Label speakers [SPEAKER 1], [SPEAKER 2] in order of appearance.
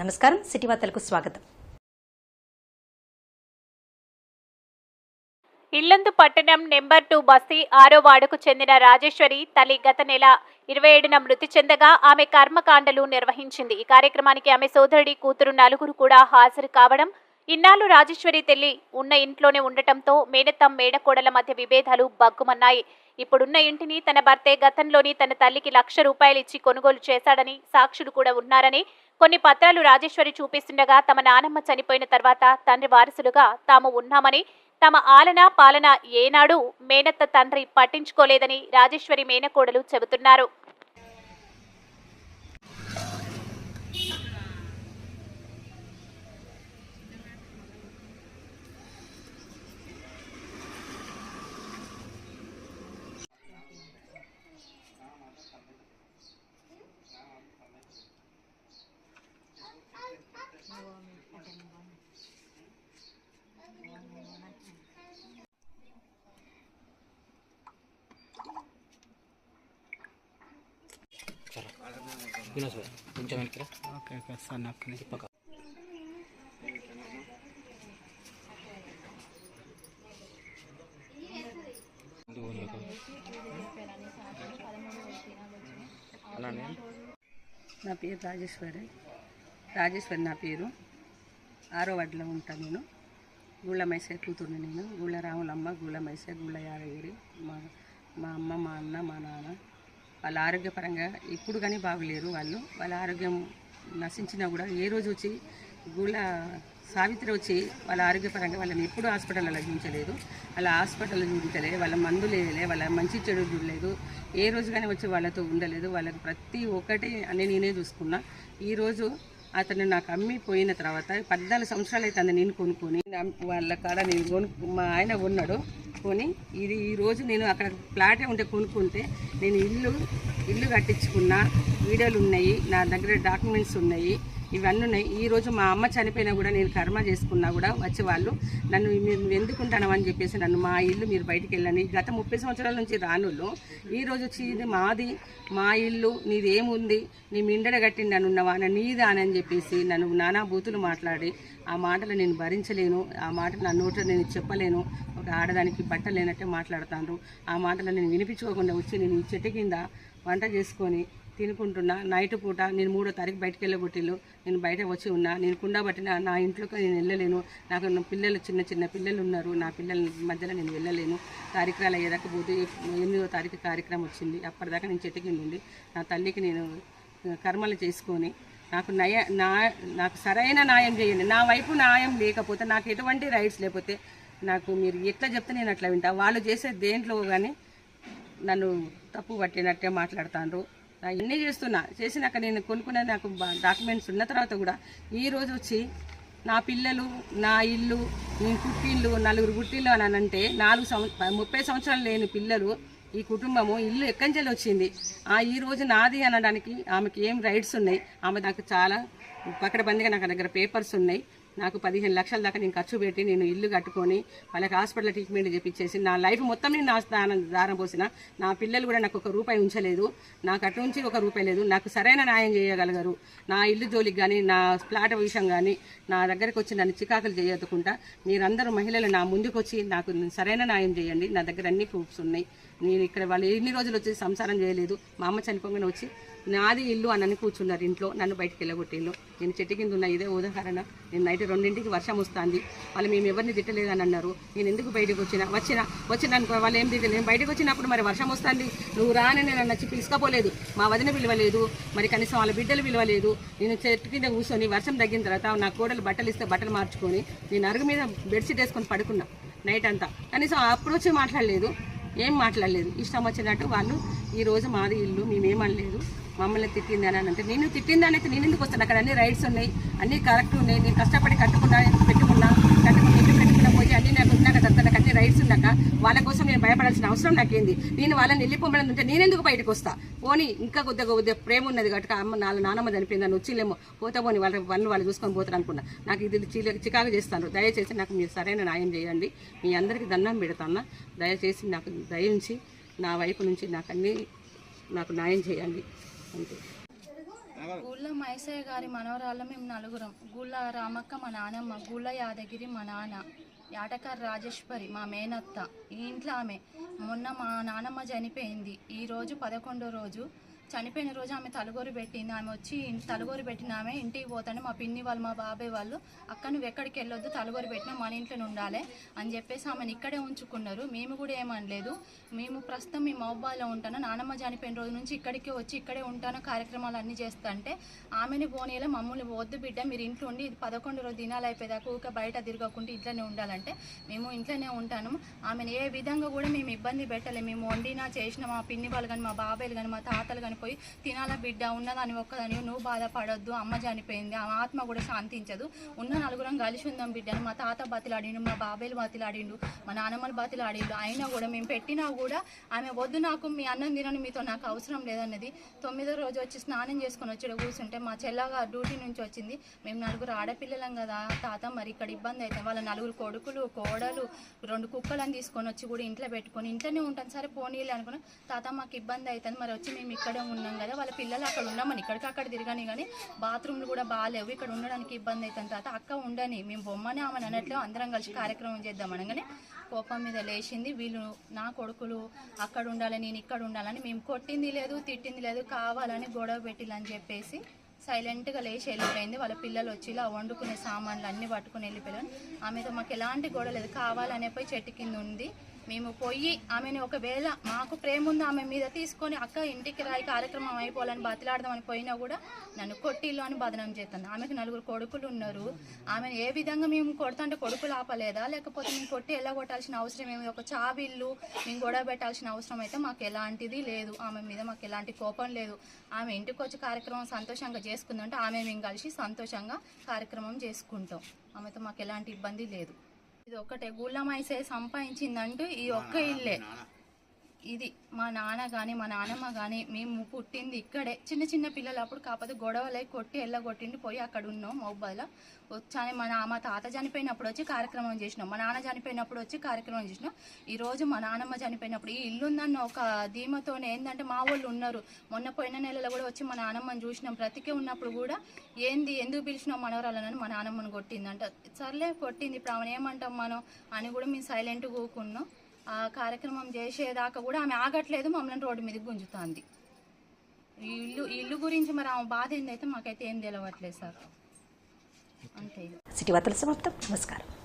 [SPEAKER 1] నమస్కారం. సిటీ వార్తలకు స్వాగతం.
[SPEAKER 2] ఇల్లందు పట్టణం నెంబర్ టూ బస్తీ ఆరో వార్డుకు చెందిన రాజేశ్వరి తల్లి గత నెల ఇరవై ఏడున మృతి చెందగా ఆమె కర్మకాండలు నిర్వహించింది. ఈ కార్యక్రమానికి ఆమె సోదరుడి కూతురు నలుగురు కూడా హాజరు కావడం ఇన్నాళ్ళు రాజేశ్వరి తల్లి ఉన్న ఇంట్లోనే ఉండటంతో మేనత్తం మేడకోడల మధ్య విభేదాలు బగ్గుమన్నాయి ఇప్పుడున్న ఇంటిని తన భర్తే గతంలోని తన తల్లికి లక్ష రూపాయలు ఇచ్చి కొనుగోలు చేశాడని సాక్షులు కూడా ఉన్నారని కొన్ని పత్రాలు రాజేశ్వరి చూపిస్తుండగా తమ నానమ్మ చనిపోయిన తర్వాత తండ్రి వారసులుగా తాము ఉన్నామని తమ ఆలన పాలన ఏనాడు మేనత్త తండ్రి పట్టించుకోలేదని రాజేశ్వరి మేనకోడలు చెబుతున్నారు.
[SPEAKER 3] కొంచెం వెనక్కి
[SPEAKER 4] ఓకే ఓకే సార్ నాకు
[SPEAKER 3] పక్క
[SPEAKER 5] నా పేరు రాజేశ్వరి. రాజేశ్వరి నా పేరు. ఆరో వార్డులో ఉంటాను నేను. గుళ్ళ మైసే కూతుర్ని నేను. గుళ్ళ రాములమ్మ గుళ్ళ మైసే గుళ్ళ యాదగిరి మా మా అమ్మ మా అన్న మా నాన్న. వాళ్ళ ఆరోగ్యపరంగా ఇప్పుడు కానీ బాగలేరు వాళ్ళు. వాళ్ళ ఆరోగ్యం నశించినా కూడా ఏ రోజు వచ్చి గుళ్ళ సావిత్రి వచ్చి వాళ్ళ ఆరోగ్యపరంగా వాళ్ళని ఎప్పుడు హాస్పిటల్లో చూపించలేదు వాళ్ళ హాస్పిటల్లో చూపించలేదు. వాళ్ళ మందులు వేయలే. వాళ్ళ మంచి చెడు చూడలేదు. ఏ రోజు కానీ వచ్చి వాళ్ళతో ఉండలేదు. వాళ్ళకి ప్రతి ఒక్కటి అని నేనే చూసుకున్నా. ఈరోజు అతను నాకు అమ్మి పోయిన తర్వాత పద్నాలుగు సంవత్సరాలు అయితే నేను కొనుక్కొని వాళ్ళ కాడ నేను కొను మా ఆయన ఉన్నాడు కొని ఇది ఈరోజు నేను అక్కడ ప్లాటే ఉంటే కొనుక్కుంటే నేను ఇల్లు ఇల్లు కట్టించుకున్న వీడియోలు ఉన్నాయి నా దగ్గర డాక్యుమెంట్స్ ఉన్నాయి. ఇవన్నీ ఉన్నాయి ఈ రోజు మా అమ్మ చనిపోయినా కూడా నేను కర్మ చేసుకున్నా కూడా వచ్చే వాళ్ళు నన్ను మీరు ఎందుకుంటాను అని చెప్పేసి నన్ను మా ఇల్లు మీరు బయటికి వెళ్ళండి. గత ముప్పై సంవత్సరాల నుంచి రానుళ్ళు ఈరోజు రోజు వచ్చి ఇది మాది మా ఇల్లు నీది ఏముంది? నీ మిండడ కట్టిండి నన్ను ఉన్నవా? నీదా అని చెప్పేసి నన్ను నానా బూతులు మాట్లాడి ఆ మాటలు నేను భరించలేను. ఆ మాటలు నా నోట నేను చెప్పలేను. ఒక ఆడదానికి బట్ట లేనట్టే మాట్లాడుతాను ఆ మాటలు నేను వినిపించుకోకుండా వచ్చి నేను ఈ చెట్టు కింద వంట చేసుకొని తినుకుంటున్నా నైట్ పూట నేను మూడో తారీఖు బయటకు వెళ్ళగొట్టిల్లు. నేను బయట వచ్చి ఉన్నా నేను కుండా పట్టిన నా ఇంట్లోకి నేను వెళ్ళలేను. నాకు పిల్లలు చిన్న చిన్న పిల్లలు ఉన్నారు. నా పిల్లల మధ్యలో నేను వెళ్ళలేను. కార్యక్రమాలు అయ్యేదాకా పోతే ఎనిమిదో తారీఖు కార్యక్రమం వచ్చింది. అప్పటిదాకా నేను చెట్టు ఉంది నా తల్లికి నేను కర్మలు చేసుకొని నాకు నయ నా నాకు సరైన న్యాయం చేయండి. నా వైపు న్యాయం లేకపోతే నాకు ఎటువంటి రైట్స్ లేకపోతే నాకు మీరు ఎట్లా చెప్తే నేను అట్లా వింటా. వాళ్ళు చేసే దేంట్లో కానీ నన్ను తప్పు పట్టినట్టే మాట్లాడుతాను నా చేస్తున్నా చేసినాక నేను కొనుక్కునే నాకు డాక్యుమెంట్స్ ఉన్న తర్వాత కూడా ఈ రోజు వచ్చి నా పిల్లలు నా ఇల్లు నేను పుట్టిల్లు నలుగురు పుట్టిల్లు అని అంటే నాలుగు సంవ ముప్పై సంవత్సరాలు లేని పిల్లలు ఈ కుటుంబము ఇల్లు ఎక్కడి వచ్చింది. ఆ ఈ రోజు నాది అనడానికి ఆమెకి ఏం రైట్స్ ఉన్నాయి? ఆమె నాకు చాలా పకడబందిగా నాకు దగ్గర పేపర్స్ ఉన్నాయి. నాకు పదిహేను లక్షల దాకా నేను ఖర్చు పెట్టి నేను ఇల్లు కట్టుకొని వాళ్ళకి హాస్పిటల్ ట్రీట్మెంట్ చేపించేసి నా లైఫ్ మొత్తం నేను నా దానం దారం పోసిన. నా పిల్లలు కూడా నాకు ఒక రూపాయి ఉంచలేదు. నాకు అటు నుంచి ఒక రూపాయి లేదు. నాకు సరైన న్యాయం చేయగలగరు. నా ఇల్లు జోలికి కానీ నా ప్లాట్ విషయం కానీ నా దగ్గరకు వచ్చి నన్ను చికాకులు చేయకుండా మీరందరూ మహిళలు నా ముందుకు వచ్చి నాకు సరైన న్యాయం చేయండి. నా దగ్గర అన్ని ప్రూఫ్స్ ఉన్నాయి. నేను ఇక్కడ వాళ్ళు ఎన్ని రోజులు వచ్చి సంసారం చేయలేదు మా అమ్మ చనిపోగానే వచ్చి నాది ఇల్లు అని కూర్చున్నారు ఇంట్లో నన్ను బయటికి వెళ్ళగొట్టిల్లు నేను చెట్టు కింద ఉన్న ఇదే ఉదాహరణ. నేను నైట్ రెండింటికి వర్షం వస్తుంది. వాళ్ళు మేము ఎవరిని తిట్టలేదని అన్నారు. నేను ఎందుకు బయటకు వచ్చిన? వచ్చిన వచ్చిన వాళ్ళు ఏం తిట్టలేదు నేను బయటకు వచ్చినప్పుడు మరి వర్షం వస్తుంది. నువ్వు రాని నేను నచ్చి పిలుచుకపోలేదు. మా వదిన పిలవలేదు. మరి కనీసం వాళ్ళ బిడ్డలు పిలవలేదు. నేను చెట్టు కింద కూర్చొని వర్షం తగ్గిన తర్వాత నా కోడలు బట్టలు ఇస్తే బట్టలు మార్చుకొని నేను అరుగు మీద బెడ్షీట్ వేసుకొని పడుకున్నా నైట్ అంతా. కనీసం అప్పుడు వచ్చి మాట్లాడలేదు. ఏం మాట్లాడలేదు. ఇష్టం వచ్చినట్టు వాళ్ళు ఈ రోజు మాది ఇల్లు మేమేమనలేదు. మమ్మల్ని తిట్టింది అని అంటే నేను తిట్టిందని అయితే నేను ఎందుకు వస్తాను అక్కడ అన్ని రైట్స్ ఉన్నాయి అన్ని కరెక్ట్ ఉన్నాయి నేను కష్టపడి కట్టుకున్నా పెట్టుకున్నా కట్టుకుని ఇల్లు పెట్టుకున్న పోయి అన్ని నాకు ఉన్నాక తర్వాత నాకు అన్ని రైట్స్ ఉన్నాక వాళ్ళ కోసం నేను భయపడాల్సిన అవసరం నాకేంది? నేను వాళ్ళని వెళ్ళిపోమని ఉంటే నేనెందుకు బయటకు వస్తా? పోనీ ఇంకా కొద్దిగా కొద్దిగా ప్రేమ ఉన్నది కాబట్టి అమ్మ నాలుగు నానమ్మ చనిపోయిందని వచ్చిలేమో పోతా పోనీ వాళ్ళ వాళ్ళు వాళ్ళు చూసుకొని పోతారు అనుకున్నా. నాకు ఇది చికాకు చేస్తాను దయచేసి నాకు మీరు సరైన న్యాయం చేయండి. మీ అందరికీ దండం పెడతాను. దయచేసి నాకు దయించి నా వైపు నుంచి నాకు అన్ని నాకు న్యాయం చేయండి. అంతే.
[SPEAKER 4] గుళ్ళ మైసయ్య గారి మనవరాళ్ళ మేము నలుగురం. గుళ్ళ రామక్క మా నానమ్మ గుళ్ళ యాదగిరి మా నాన్న. యాటకారి రాజేశ్వరి మా మేనత్త. ఈ ఇంట్లో ఆమె. మొన్న మా నానమ్మ చనిపోయింది. ఈరోజు పదకొండో రోజు చనిపోయిన రోజు ఆమె తలగోరు పెట్టింది. ఆమె వచ్చి తలగోరు పెట్టిన ఆమె ఇంటికి పోతాను మా పిన్ని వాళ్ళు మా బాబాయ్ వాళ్ళు అక్క నువ్వు ఎక్కడికి వెళ్ళొద్దు తలగోరు పెట్టినా మన ఇంట్లో ఉండాలి అని చెప్పేసి ఆమెను ఇక్కడే ఉంచుకున్నారు. మేము కూడా ఏమనలేదు. మేము ప్రస్తుతం మీ మౌబాలో ఉంటాను. నానమ్మ చనిపోయిన రోజు నుంచి ఇక్కడికి వచ్చి ఇక్కడే ఉంటాను. కార్యక్రమాలు అన్నీ చేస్తాంటే ఆమెని పోనీలా మమ్మల్ని వద్దు బిడ్డ మీరు ఇంట్లో ఉండి ఇది పదకొండు రోజు దినాలు అయిపోయేదాకా ఊక బయట తిరగకుండా ఇంట్లోనే ఉండాలంటే మేము ఇంట్లోనే ఉంటాను. ఆమెను ఏ విధంగా కూడా మేము ఇబ్బంది పెట్టలేము మేము వండినా చేసిన మా పిన్ని వాళ్ళు కానీ మా బాబాయ్లు కానీ మా తాతలు కానీ పోయి తినాల బిడ్డ ఉన్నదాని ఒక్కదాని నువ్వు బాధపడొద్దు అమ్మ చనిపోయింది ఆమె ఆత్మ కూడా శాంతించదు. ఉన్న నలుగురం కలిసి ఉందాం బిడ్డ మా తాత బతిలాడిండు మా బాబాయ్లు బతిలాడిండు మా నాన్నమ్మలు బతిలాడిండు. అయినా కూడా మేము పెట్టినా కూడా ఆమె వద్దు నాకు మీ అన్నం తినని మీతో నాకు అవసరం లేదన్నది. తొమ్మిదో రోజు వచ్చి స్నానం చేసుకొని వచ్చి కూర్చుంటే మా చెల్లగా డ్యూటీ నుంచి వచ్చింది. మేము నలుగురు ఆడపిల్లలం కదా తాత మరి ఇక్కడ ఇబ్బంది అయితే వాళ్ళ నలుగురు కొడుకులు కోడలు రెండు కుక్కలను తీసుకొని వచ్చి కూడా ఇంట్లో పెట్టుకొని ఇంట్లోనే ఉంటాను సరే పోనీలే అనుకున్నాం తాత మాకు ఇబ్బంది అవుతుంది మరి వచ్చి మేము ఇక్కడే ఉన్నాం కదా వాళ్ళ పిల్లలు అక్కడ ఉన్నామని ఇక్కడికి అక్కడ తిరగాని కానీ బాత్రూమ్లు కూడా బాగాలేవు. ఇక్కడ ఉండడానికి ఇబ్బంది అవుతుంది. తర్వాత అక్క ఉండని మేము బొమ్మని ఆమెను అన్నట్లు అందరం కలిసి కార్యక్రమం చేద్దాం అనగానే కోపం మీద లేచింది. వీళ్ళు నా కొడుకులు అక్కడ ఉండాలి నేను ఇక్కడ ఉండాలని మేము కొట్టింది లేదు తిట్టింది లేదు కావాలని గొడవ పెట్టిలని చెప్పేసి సైలెంట్గా లేచి వెళ్ళిపోయింది. వాళ్ళ పిల్లలు వచ్చి ఇలా వండుకునే సామాన్లు అన్నీ పట్టుకుని వెళ్ళిపోయారు. ఆమెతో మాకు ఎలాంటి గొడవ లేదు కావాలనే పోయి చెట్టు కింద ఉంది. మేము పోయి ఆమెను ఒకవేళ మాకు ప్రేమ ఉంది ఆమె మీద తీసుకొని అక్క ఇంటికి రాయి కార్యక్రమం అయిపోవాలని బతిలాడదామని పోయినా కూడా నన్ను కొట్టిల్లు అని బదనం చేస్తాను ఆమెకు నలుగురు కొడుకులు ఉన్నారు. ఆమెను ఏ విధంగా మేము కొడుతుంటే కొడుకులు ఆపలేదా? లేకపోతే మేము కొట్టి ఎలా కొట్టాల్సిన అవసరం ఏమి? ఒక చావిల్లు మేము గొడవ పెట్టాల్సిన అవసరం అయితే మాకు ఎలాంటిది లేదు. ఆమె మీద మాకు ఎలాంటి కోపం లేదు. ఆమె ఇంటికి వచ్చి కార్యక్రమం సంతోషంగా చేసుకుందంటే ఆమె మేము కలిసి సంతోషంగా కార్యక్రమం చేసుకుంటాం. ఆమెతో మాకు ఎలాంటి ఇబ్బంది లేదు. ఇది ఒక్కటే గుళ్ళమైసే సంపాదించిందంటూ ఈ ఒక్క ఇల్లే. ఇది మా నాన్న కానీ మా నాన్నమ్మ కానీ మేము పుట్టింది ఇక్కడే. చిన్న చిన్న పిల్లలు అప్పుడు కాకపోతే గొడవలై కొట్టి ఎల్లగొట్టిండి పోయి అక్కడ ఉన్నాం మొబైల్ వచ్చానే మా నా మా తాత చనిపోయినప్పుడు వచ్చి కార్యక్రమం చేసినాం. మా నాన్న చనిపోయినప్పుడు వచ్చి కార్యక్రమం చేసినాం. ఈరోజు మా నాన్నమ్మ చనిపోయినప్పుడు ఈ ఇల్లు ఉందన్న ఒక ధీమతోనే ఏంటంటే మా వాళ్ళు ఉన్నారు. మొన్న పోయిన నెలలో కూడా వచ్చి మా నాన్నమ్మని చూసినాం. బ్రతికే ఉన్నప్పుడు కూడా ఏంది ఎందుకు పిలిచినాం మనవరాలని మా నాన్నమ్మను కొట్టిందంట. సర్లే కొట్టింది ఇప్పుడు ఆమెను ఏమంటాం మనం అని కూడా మేము సైలెంట్గా కూకున్నాం కార్యక్రమం చేసేదాకా కూడా ఆమె ఆగట్లేదు మమ్మల్ని రోడ్డు మీదకి గుంజుతుంది. ఈ ఇల్లు ఇల్లు గురించి మరి ఆమె బాధ ఏందైతే మాకైతే ఏం తెలవట్లేదు సార్. అంతే.
[SPEAKER 1] సిటీ వార్తల సమాప్తం. నమస్కారం.